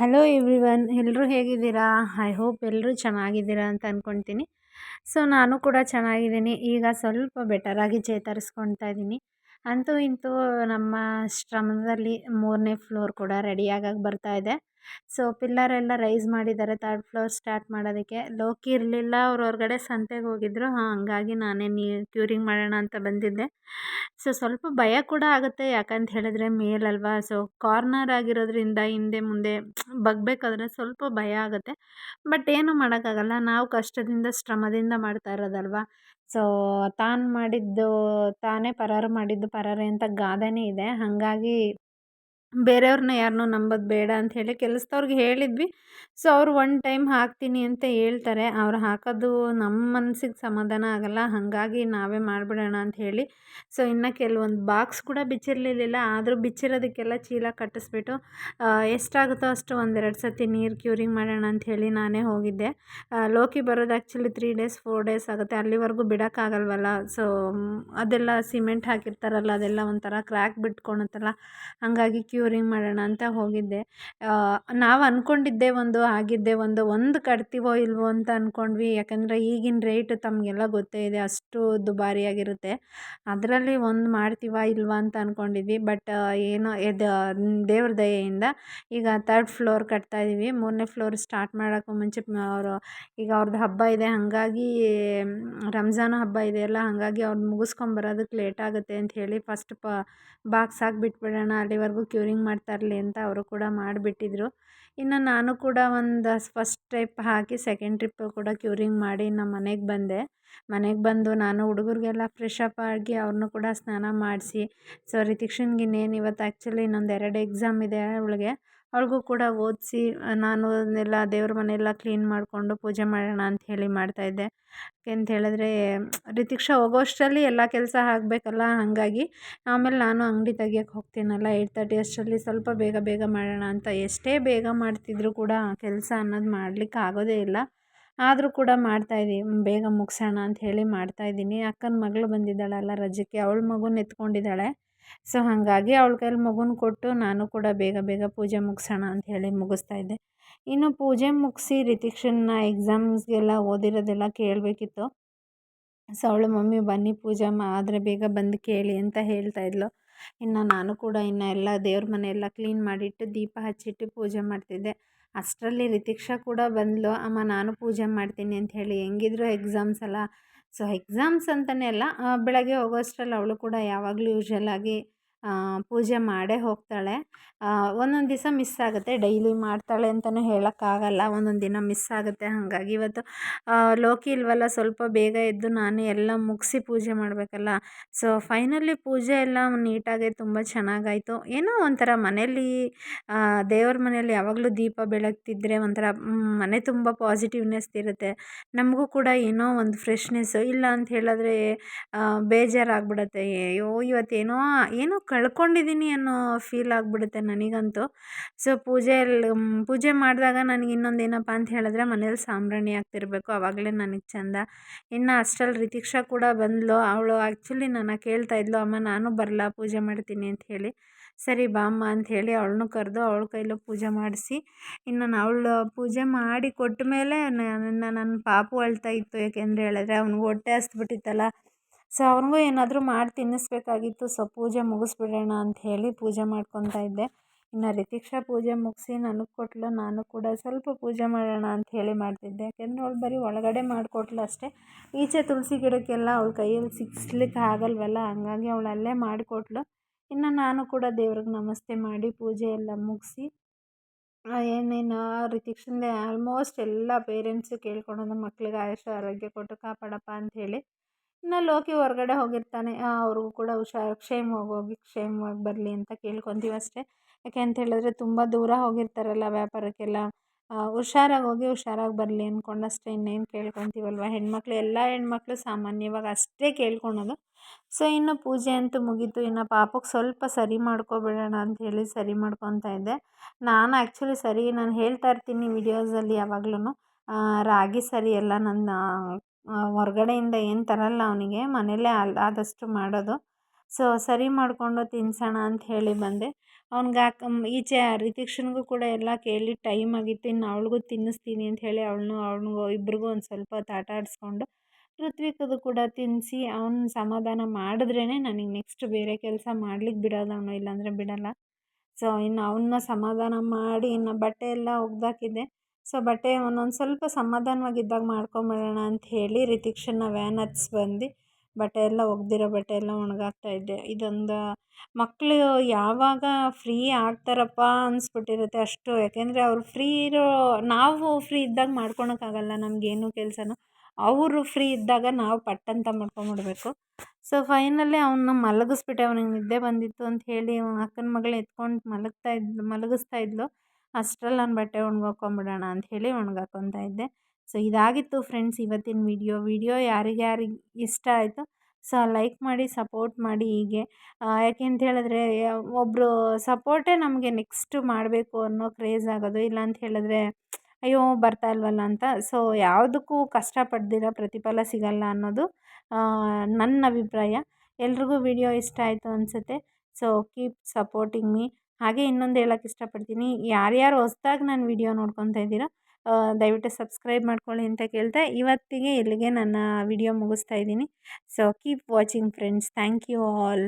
Hello everyone ಎಲ್ಲರೂ ಹೇಗಿದ್ದೀರಾ? I hope ಎಲ್ಲರೂ ಚೆನ್ನಾಗಿದ್ದೀರಾ ಅಂತ ಅಂದ್ಕೊಳ್ತೀನಿ ಸೊ ನಾನು ಕೂಡ ಚೆನ್ನಾಗಿದ್ದೀನಿ. ಈಗ ಸ್ವಲ್ಪ ಬೆಟರಾಗಿ ಚೇತರಿಸ್ಕೊಳ್ತಾ ಇದ್ದೀನಿ. ಅಂತೂ ಇಂತೂ ನಮ್ಮ ಶ್ರಮದಲ್ಲಿ ಮೂರನೇ ಫ್ಲೋರ್ ಕೂಡ ರೆಡಿಯಾಗಕ್ಕೆ ಬರ್ತಾ ಇದೆ. ಸೊ ಪಿಲ್ಲರ್ ಎಲ್ಲ ರೈಸ್ ಮಾಡಿದ್ದಾರೆ ಥರ್ಡ್ ಫ್ಲೋರ್ ಸ್ಟಾರ್ಟ್ ಮಾಡೋದಕ್ಕೆ. ಲೋಕಿ ಇರಲಿಲ್ಲ, ಅವ್ರು ಹೊರಗಡೆ ಸಂತೆಗೆ ಹೋಗಿದ್ರು. ಹಂಗಾಗಿ ನಾನೇ ನೀ ಕ್ಯೂರಿಂಗ್ ಮಾಡೋಣ ಅಂತ ಬಂದಿದ್ದೆ. ಸೊ ಸ್ವಲ್ಪ ಭಯ ಕೂಡ ಆಗುತ್ತೆ, ಯಾಕಂತ ಹೇಳಿದ್ರೆ ಮೇಲಲ್ವಾ? ಸೊ ಕಾರ್ನರ್ ಆಗಿರೋದ್ರಿಂದ ಹಿಂದೆ ಮುಂದೆ ಬಗ್ಬೇಕಾದ್ರೆ ಸ್ವಲ್ಪ ಭಯ ಆಗುತ್ತೆ. ಬಟ್ ಏನು ಮಾಡೋಕ್ಕಾಗಲ್ಲ, ನಾವು ಕಷ್ಟದಿಂದ, ಶ್ರಮದಿಂದ ಮಾಡ್ತಾ ಇರೋದಲ್ವಾ? ಸೊ ತಾನು ಮಾಡಿದ್ದು, ತಾನೇ ಪರಾರು ಮಾಡಿದ್ದು ಪರಾರೆ ಅಂತ ಗಾದೆನೇ ಇದೆ. ಹಾಗಾಗಿ ಬೇರೆಯವ್ರನ್ನ ಯಾರನ್ನೂ ನಂಬೋದು ಬೇಡ ಅಂಥೇಳಿ ಕೆಲಸದವ್ರಿಗೆ ಹೇಳಿದ್ವಿ. ಸೊ ಅವರು ಒನ್ ಟೈಮ್ ಹಾಕ್ತೀನಿ ಅಂತ ಹೇಳ್ತಾರೆ. ಅವ್ರು ಹಾಕೋದು ನಮ್ಮ ಮನಸ್ಸಿಗೆ ಸಮಾಧಾನ ಆಗಲ್ಲ. ಹಾಗಾಗಿ ನಾವೇ ಮಾಡಿಬಿಡೋಣ ಅಂತ ಹೇಳಿ. ಸೊ ಇನ್ನು ಕೆಲವೊಂದು ಬಾಕ್ಸ್ ಕೂಡ ಬಿಚ್ಚಿರಲಿಲ್ಲ. ಆದರೂ ಬಿಚ್ಚಿರೋದಕ್ಕೆಲ್ಲ ಚೀಲ ಕಟ್ಟಿಸ್ಬಿಟ್ಟು ಎಷ್ಟಾಗುತ್ತೋ ಅಷ್ಟು ಒಂದೆರಡು ಸತಿ ನೀರು ಕ್ಯೂರಿಂಗ್ ಮಾಡೋಣ ಅಂತ ಹೇಳಿ ನಾನೇ ಹೋಗಿದ್ದೆ. ಲೋಕಿ ಬರೋದು actually three days four days ಆಗುತ್ತೆ. ಅಲ್ಲಿವರೆಗೂ ಬಿಡೋಕ್ಕಾಗಲ್ವಲ್ಲ. ಸೊ ಅದೆಲ್ಲ ಸಿಮೆಂಟ್ ಹಾಕಿರ್ತಾರಲ್ಲ, ಅದೆಲ್ಲ ಒಂಥರ ಕ್ರ್ಯಾಕ್ ಬಿಟ್ಕೊಳತ್ತಲ್ಲ ಹಾಗಾಗಿ ಕ್ಯೂರಿಂಗ್ ಮಾಡೋಣ ಅಂತ ಹೋಗಿದ್ದೆ. ನಾವು ಅಂದ್ಕೊಂಡಿದ್ದೆ ಒಂದು ಆಗಿದ್ದೆ ಒಂದು ಒಂದು ಕಟ್ತೀವೋ ಇಲ್ವೋ ಅಂತ ಅಂದ್ಕೊಂಡ್ವಿ ಯಾಕಂದರೆ ಈಗಿನ ರೇಟ್ ತಮಗೆಲ್ಲ ಗೊತ್ತೇ ಇದೆ, ಅಷ್ಟು ದುಬಾರಿಯಾಗಿರುತ್ತೆ. ಅದರಲ್ಲಿ ಒಂದು ಮಾಡ್ತೀವಾ ಇಲ್ವಾ ಅಂತ ಅಂದ್ಕೊಂಡಿದ್ವಿ ಬಟ್ ಏನೋ ಇದು ದೇವ್ರ ದಯೆಯಿಂದ ಈಗ ತರ್ಡ್ ಫ್ಲೋರ್ ಕಟ್ತಾಯಿದ್ದೀವಿ ಮೂರನೇ ಫ್ಲೋರ್ ಸ್ಟಾರ್ಟ್ ಮಾಡೋಕ್ಕೂ ಮುಂಚೆ ಅವರು, ಈಗ ಅವ್ರದ್ದು ಹಬ್ಬ ಇದೆ. ಹಾಗಾಗಿ, ರಂಜಾನ್ ಹಬ್ಬ ಇದೆಯಲ್ಲ ಹಾಗಾಗಿ ಅವ್ರು ಮುಗಿಸ್ಕೊಂಬರೋದಕ್ಕೆ ಲೇಟ್ ಆಗುತ್ತೆ ಅಂತ ಹೇಳಿ ಫಸ್ಟ್ ಪ ಬಾಕ್ಸ್ ಹಾಕಿಬಿಟ್ಬಿಡೋಣ. ಅಲ್ಲಿವರೆಗೂ ಕ್ಯೂರಿಂಗ್ ಮಾಡ್ತಾ ಇರಲಿ ಅಂತ ಅವರು ಕೂಡ ಮಾಡಿಬಿಟ್ಟಿದ್ರು. ಇನ್ನು ನಾನು ಕೂಡ ಒಂದು ಫಸ್ಟ್ ಟ್ರಿಪ್ ಹಾಕಿ ಸೆಕೆಂಡ್ ಟ್ರಿಪ್ ಕೂಡ ಕ್ಯೂರಿಂಗ್ ಮಾಡಿ ನಮ್ಮ ಮನೆಗೆ ಬಂದೆ. ಮನೆಗೆ ಬಂದು ನಾನು ಹುಡುಗರಿಗೆಲ್ಲ ಫ್ರೆಶ್ ಅಪ್ ಆಗಿ ಅವ್ರನ್ನೂ ಕೂಡ ಸ್ನಾನ ಮಾಡಿಸಿ. ಸೊ ರಿತಿಕ್ಷನ್ಗೆ ಇನ್ನೇನು ಇವತ್ತು ಆ್ಯಕ್ಚುಲಿ ಇನ್ನೊಂದು ಎರಡು ಎಕ್ಸಾಮ್ ಇದೆ ಅವಳಿಗೆ. ಅವ್ಳಿಗೂ ಕೂಡ ಓದಿಸಿ ನಾನು ಅದನ್ನೆಲ್ಲ ದೇವ್ರ ಮನೆಯೆಲ್ಲ ಕ್ಲೀನ್ ಮಾಡಿಕೊಂಡು ಪೂಜೆ ಮಾಡೋಣ ಅಂತ ಹೇಳಿ ಮಾಡ್ತಾಯಿದ್ದೆ ಯಾಕೆ ಹೇಳಿದ್ರೆ ರಿತಿಕ್ಷಾ ಹೋಗೋಷ್ಟರಲ್ಲಿ ಎಲ್ಲ ಕೆಲಸ ಆಗಬೇಕಲ್ಲ ಹಾಗಾಗಿ, ಆಮೇಲೆ ನಾನು ಅಂಗಡಿ ತೆಗಿಯಕ್ಕೆ ಹೋಗ್ತೀನಲ್ಲ ಏಯ್ಟ್ ತರ್ಟಿ ಅಷ್ಟರಲ್ಲಿ ಸ್ವಲ್ಪ ಬೇಗ ಬೇಗ ಮಾಡೋಣ ಅಂತ ಎಷ್ಟೇ ಬೇಗ ಮಾಡ್ತಿದ್ರು ಕೂಡ ಕೆಲಸ ಅನ್ನೋದು ಮಾಡ್ಲಿಕ್ಕೆ ಆಗೋದೇ ಇಲ್ಲ. ಆದರೂ ಕೂಡ ಮಾಡ್ತಾಯಿದ್ದೀವಿ ಬೇಗ ಮುಗಿಸೋಣ ಅಂತ ಹೇಳಿ ಮಾಡ್ತಾಯಿದ್ದೀನಿ ಅಕ್ಕನ ಮಗಳು ಬಂದಿದ್ದಾಳಲ್ಲ ರಜಕ್ಕೆ, ಅವಳ ಮಗುನ ಎತ್ಕೊಂಡಿದ್ದಾಳೆ ಸೊ ಹಾಗಾಗಿ ಅವಳ ಕೈಲಿ ಮಗುನ ಕೊಟ್ಟು ನಾನು ಕೂಡ ಬೇಗ ಬೇಗ ಪೂಜೆ ಮುಗಿಸೋಣ ಅಂತ ಹೇಳಿ ಮುಗಿಸ್ತಾ ಇದ್ದೆ. ಇನ್ನು ಪೂಜೆ ಮುಗಿಸಿ ರಿತಿಕ್ಷನ್ನ ಎಕ್ಸಾಮ್ಸ್ಗೆಲ್ಲ ಓದಿರೋದೆಲ್ಲ ಕೇಳಬೇಕಿತ್ತು. ಸೊ ಅವಳು, ಮಮ್ಮಿ, ಬನ್ನಿ ಪೂಜೆ ಆದರೆ ಬೇಗ ಬಂದು ಕೇಳಿ ಅಂತ ಹೇಳ್ತಾ ಇದ್ಲು. ಇನ್ನು ನಾನು ಕೂಡ ಇನ್ನು ಎಲ್ಲ ದೇವ್ರ ಮನೆ ಎಲ್ಲ ಕ್ಲೀನ್ ಮಾಡಿಟ್ಟು ದೀಪ ಹಚ್ಚಿಟ್ಟು ಪೂಜೆ ಮಾಡ್ತಿದ್ದೆ. ಅಷ್ಟರಲ್ಲಿ ರಿತಿಕ್ಷಾ ಕೂಡ ಬಂದಳು ಅಮ್ಮ, ನಾನು ಪೂಜೆ ಮಾಡ್ತೀನಿ ಅಂತ ಹೇಳಿ. ಹೆಂಗಿದ್ರು ಎಕ್ಸಾಮ್ಸ್ ಅಲ್ಲ ಸೊ ಎಕ್ಸಾಮ್ಸ್ ಅಂತಲೇ ಅಲ್ಲ ಬೆಳಗ್ಗೆ ಹೋಗೋಷ್ಟರಲ್ಲಿ ಅವಳು ಕೂಡ ಯಾವಾಗಲೂ ಯೂಶ್ವಲಾಗಿ ಪೂಜೆ ಮಾಡೇ ಹೋಗ್ತಾಳೆ. ಒಂದೊಂದು ದಿವಸ ಮಿಸ್ ಆಗುತ್ತೆ. ಡೈಲಿ ಮಾಡ್ತಾಳೆ ಅಂತಲೂ ಹೇಳೋಕ್ಕಾಗಲ್ಲ. ಒಂದೊಂದು ದಿನ ಮಿಸ್ ಆಗುತ್ತೆ. ಹಾಗಾಗಿ ಇವತ್ತು ಲೋಕಿ ಇಲ್ವಲ್ಲ, ಸ್ವಲ್ಪ ಬೇಗ ಎದ್ದು ನಾನು ಎಲ್ಲ ಮುಗಿಸಿ ಪೂಜೆ ಮಾಡಬೇಕಲ್ಲ. ಸೊ ಫೈನಲಿ ಪೂಜೆ ಎಲ್ಲ ನೀಟಾಗಿ ತುಂಬ ಚೆನ್ನಾಗಾಯಿತು. ಏನೋ ಒಂಥರ ಮನೆಯಲ್ಲಿ ದೇವ್ರ ಮನೆಯಲ್ಲಿ ಯಾವಾಗಲೂ ದೀಪ ಬೆಳಗ್ತಿದ್ರೆ ಒಂಥರ ಮನೆ ತುಂಬ ಪಾಸಿಟಿವ್ನೆಸ್ ಇರುತ್ತೆ. ನಮಗೂ ಕೂಡ ಏನೋ ಒಂದು ಫ್ರೆಶ್ನೆಸ್ಸು ಇಲ್ಲ ಅಂತ ಹೇಳಿದ್ರೆ ಬೇಜಾರಾಗ್ಬಿಡುತ್ತೆ. ಅಯ್ಯೋ, ಇವತ್ತೇನೋ, ಏನೋ ಕಳ್ಕೊಂಡಿದ್ದೀನಿ ಅನ್ನೋ ಫೀಲ್ ಆಗಿಬಿಡುತ್ತೆ ನನಗಂತೂ. ಸೊ ಪೂಜೆಯಲ್ಲಿ ಪೂಜೆ ಮಾಡಿದಾಗ ನನಗೆ ಇನ್ನೊಂದು ಏನಪ್ಪ ಅಂತ ಹೇಳಿದ್ರೆ ಮನೇಲಿ ಸಾಂಬ್ರಾಣಿ ಆಗ್ತಿರಬೇಕು ಆವಾಗಲೇ ನನಗೆ ಚೆಂದ. ಇನ್ನು ಅಷ್ಟರಲ್ಲಿ ರಿತಿಕ್ಷಾ ಕೂಡ ಬಂದಳು ಅವಳು ಆ್ಯಕ್ಚುಲಿ ನನ್ನ ಕೇಳ್ತಾಯಿದ್ಲು ಅಮ್ಮ, ನಾನು ಬರಲಾ, ಪೂಜೆ ಮಾಡ್ತೀನಿ ಅಂತ ಹೇಳಿ. ಸರಿ ಬಾಮ್ಮ ಅಂತ ಹೇಳಿ ಅವಳನ್ನು ಕರೆದು ಅವಳ ಕೈಲೂ ಪೂಜೆ ಮಾಡಿಸಿ. ಇನ್ನು ನಾನು ಅವಳು ಪೂಜೆ ಮಾಡಿ ಕೊಟ್ಟ ಮೇಲೆ ನನ್ನ ನನ್ನ ಪಾಪು ಅಳ್ತಾ ಇತ್ತು, ಯಾಕೆಂದರೆ ಹೇಳಿದ್ರೆ ಅವನು ಹೊಟ್ಟೆ ಹಸ್ದ್ಬಿಟ್ಟಿತ್ತಲ್ಲ. ಸೊ, ಅವ್ರಿಗೂ ಏನಾದರೂ ಮಾಡಿ ತಿನ್ನಿಸ್ಬೇಕಾಗಿತ್ತು. ಸೊ, ಪೂಜೆ ಮುಗಿಸ್ಬಿಡೋಣ ಅಂತ ಹೇಳಿ ಪೂಜೆ ಮಾಡ್ಕೊತಾ ಇದ್ದೆ. ಇನ್ನು ರಿತಿಕ್ಷಾ ಪೂಜೆ ಮುಗಿಸಿ ನನಗೆ ಕೊಟ್ಟಲು ನಾನು ಕೂಡ ಸ್ವಲ್ಪ ಪೂಜೆ ಮಾಡೋಣ ಅಂತ ಹೇಳಿ ಮಾಡ್ತಿದ್ದೆ. ಯಾಕೆಂದರೆ ಅವಳು ಬರೀ ಒಳಗಡೆ ಮಾಡಿಕೊಟ್ಲು ಅಷ್ಟೇ. ಈಚೆ ತುಳಸಿ ಗಿಡಕ್ಕೆಲ್ಲ ಅವಳ ಕೈಯಲ್ಲಿ ಸಿಗ್ಸ್ಲಿಕ್ಕೆ ಆಗಲ್ವಲ್ಲ, ಹಂಗಾಗಿ ಅವಳು ಅಲ್ಲೇ ಮಾಡಿಕೊಟ್ಲು. ಇನ್ನು ನಾನು ಕೂಡ ದೇವ್ರಿಗೆ ನಮಸ್ತೆ ಮಾಡಿ ಪೂಜೆ ಎಲ್ಲ ಮುಗಿಸಿ ಏನೇನು ರಿತಿಕ್ಷಂದೇ ಆಲ್ಮೋಸ್ಟ್ ಎಲ್ಲ ಪೇರೆಂಟ್ಸು ಕೇಳ್ಕೊಳೋದು ಮಕ್ಳಿಗೆ ಆಯುಷ್ಯ ಆರೋಗ್ಯ ಕೊಟ್ಟು ಕಾಪಾಡಪ್ಪ ಅಂತ ಹೇಳಿ ಇನ್ನು ಲೋಕಿ ಹೊರಗಡೆ ಹೋಗಿರ್ತಾನೆ. ಅವ್ರಿಗೂ ಕೂಡ ಹುಷಾರು, ಕ್ಷೇಮವಾಗಿ ಹೋಗಿ, ಕ್ಷೇಮವಾಗಿ ಬರಲಿ ಅಂತ ಕೇಳ್ಕೊತೀವಿ ಅಷ್ಟೇ. ಯಾಕೆ ಅಂತ ಹೇಳಿದ್ರೆ ತುಂಬ ದೂರ ಹೋಗಿರ್ತಾರಲ್ಲ ವ್ಯಾಪಾರಕ್ಕೆಲ್ಲ. ಹುಷಾರಾಗಿ ಹೋಗಿ ಹುಷಾರಾಗಿ ಬರಲಿ ಅಂದ್ಕೊಂಡಷ್ಟೇ ಇನ್ನೇನು ಕೇಳ್ಕೊತೀವಲ್ವ? ಹೆಣ್ಮಕ್ಳು, ಎಲ್ಲ ಹೆಣ್ಮಕ್ಳು ಸಾಮಾನ್ಯವಾಗಿ ಅಷ್ಟೇ ಕೇಳ್ಕೊಳೋದು. ಸೊ, ಇನ್ನು ಪೂಜೆ ಅಂತೂ ಮುಗೀತು. ಇನ್ನು ಪಾಪಕ್ಕೆ ಸ್ವಲ್ಪ ಸರಿ ಮಾಡ್ಕೊಬಿಡೋಣ ಅಂಥೇಳಿ ಸರಿ ಮಾಡ್ಕೊತಾ ಇದ್ದೆ. ನಾನು ಆ್ಯಕ್ಚುಲಿ ಸರಿ, ನಾನು ಹೇಳ್ತಾ ಇರ್ತೀನಿ ವಿಡಿಯೋಸಲ್ಲಿ ಯಾವಾಗ್ಲೂ ರಾಗಿ ಸರಿ ಎಲ್ಲ ನನ್ನ ಹೊರ್ಗಡೆಯಿಂದ ಏನು ತರಲ್ಲ ಅವನಿಗೆ. ಮನೆಯಲ್ಲೇ ಆದಷ್ಟು ಮಾಡೋದು. ಸೊ ಸರಿ ಮಾಡಿಕೊಂಡು ತಿನ್ಸೋಣ ಅಂತ ಹೇಳಿ ಬಂದೆ. ಅವ್ನಿಗೆ ಈಚೆ ರಿತಿಕ್ಷನ್ಗೂ ಕೂಡ ಎಲ್ಲ ಕೇಳಿ ಟೈಮ್ ಆಗಿತ್ತು. ಇನ್ನು ಅವಳಿಗೂ ತಿನ್ನಿಸ್ತೀನಿ ಅಂತ ಹೇಳಿ ಅವಳನ್ನೂ, ಅವ್ನಿಗೂ, ಇಬ್ರಿಗೂ ಒಂದು ಸ್ವಲ್ಪ ಹೊತ್ತು ಆಟ ಆಡಿಸ್ಕೊಂಡು ಋತ್ವಿಕದು ಕೂಡ ತಿನ್ನಿಸಿ ಅವ್ನ ಸಮಾಧಾನ ಮಾಡಿದ್ರೇ ನನಗೆ ನೆಕ್ಸ್ಟ್ ಬೇರೆ ಕೆಲಸ ಮಾಡ್ಲಿಕ್ಕೆ ಬಿಡೋದು ಅವನು, ಇಲ್ಲಾಂದರೆ ಬಿಡೋಲ್ಲ. ಸೊ ಇನ್ನು ಅವನ್ನ ಸಮಾಧಾನ ಮಾಡಿ, ಇನ್ನು ಬಟ್ಟೆ ಎಲ್ಲ ಒಗ್ದಾಕಿದ್ದೆ. ಸೊ ಬಟ್ಟೆ ಒಂದೊಂದು ಸ್ವಲ್ಪ ಸಮಾಧಾನವಾಗಿದ್ದಾಗ ಮಾಡ್ಕೊಂಬಿಡೋಣ ಅಂತ ಹೇಳಿ ರಿತಿಕ್ಷನ್ನ ವ್ಯಾನ್ ಹತ್ಸಿ ಬಂದು ಬಟ್ಟೆ ಎಲ್ಲ ಒಗೆದಿರೋ ಬಟ್ಟೆ ಎಲ್ಲ ಒಣಗಾಕ್ತಾಯಿದ್ದೆ ಇದೊಂದು. ಮಕ್ಕಳು ಯಾವಾಗ ಫ್ರೀ ಆಗ್ತಾರಪ್ಪ ಅನಿಸ್ಬಿಟ್ಟಿರುತ್ತೆ ಅಷ್ಟು. ಯಾಕೆಂದರೆ ಅವ್ರು ಫ್ರೀ ಇರೋ, ನಾವು ಫ್ರೀ ಇದ್ದಾಗ ಮಾಡ್ಕೊಳಕ್ಕಾಗಲ್ಲ ನಮಗೇನು ಕೆಲಸನೂ. ಅವರು ಫ್ರೀ ಇದ್ದಾಗ ನಾವು ಪಟ್ಟಂತ ಮಾಡ್ಕೊಂಬಿಡ್ಬೇಕು. ಸೊ ಫೈನಲಿ ಅವನ್ನ ಮಲಗಿಸ್ಬಿಟ್ಟೆ. ಅವನಿಗೆ ನಿದ್ದೆ ಬಂದಿತ್ತು ಅಂತ ಹೇಳಿ ಅಕ್ಕನ ಮಗಳು ಎತ್ಕೊಂಡು ಮಲಗ್ತಾ ಇದ್ಲು, ಮಲಗಿಸ್ತಾ ಇದ್ಲು. ಅಷ್ಟ್ರಲ್ಲಿ ನಾನು ಬಟ್ಟೆ ಅಂತ ಹೇಳಿ ಒಣ್ಗಾಕೊತಾ ಇದ್ದೆ. ಸೊ ಇದಾಗಿತ್ತು ಫ್ರೆಂಡ್ಸ್ ಇವತ್ತಿನ ವಿಡಿಯೋ ವಿಡಿಯೋ ಯಾರಿಗ್ಯಾರಿಗೆ ಇಷ್ಟ ಆಯಿತು, ಸೊ ಲೈಕ್ ಮಾಡಿ ಸಪೋರ್ಟ್ ಮಾಡಿ ಹೀಗೆ. ಯಾಕೆ ಅಂತ ಹೇಳಿದ್ರೆ ಒಬ್ಬರು ಸಪೋರ್ಟೇ ನಮಗೆ ನೆಕ್ಸ್ಟ್ ಮಾಡಬೇಕು ಅನ್ನೋ ಕ್ರೇಜ್ ಆಗೋದು. ಇಲ್ಲ ಅಂತ ಹೇಳಿದ್ರೆ, ಅಯ್ಯೋ, ಬರ್ತಾ ಇಲ್ವಲ್ಲ ಅಂತ. ಸೊ ಯಾವುದಕ್ಕೂ ಕಷ್ಟಪಡ್ದಿರ ಪ್ರತಿಫಲ ಸಿಗಲ್ಲ ಅನ್ನೋದು ನನ್ನ ಅಭಿಪ್ರಾಯ. ಎಲ್ರಿಗೂ ವಿಡಿಯೋ ಇಷ್ಟ ಆಯಿತು ಅನಿಸುತ್ತೆ. ಸೊ ಕೀಪ್ ಸಪೋರ್ಟಿಂಗ್ ಮೀ ಹಾಗೆ ಇನ್ನೊಂದು ಹೇಳೋಕ್ಕೆ ಇಷ್ಟಪಡ್ತೀನಿ. ಯಾರ್ಯಾರು ಹೊಸ್ದಾಗಿ ನಾನು ವಿಡಿಯೋ ನೋಡ್ಕೊತಾ ಇದ್ದೀರಾ ದಯವಿಟ್ಟು ಸಬ್ಸ್ಕ್ರೈಬ್ ಮಾಡ್ಕೊಳ್ಳಿ ಅಂತ ಕೇಳ್ತಾ ಇವತ್ತಿಗೆ ಇಲ್ಲಿಗೆ ನನ್ನ ವಿಡಿಯೋ ಮುಗಿಸ್ತಾ ಇದ್ದೀನಿ. So keep watching friends thank you all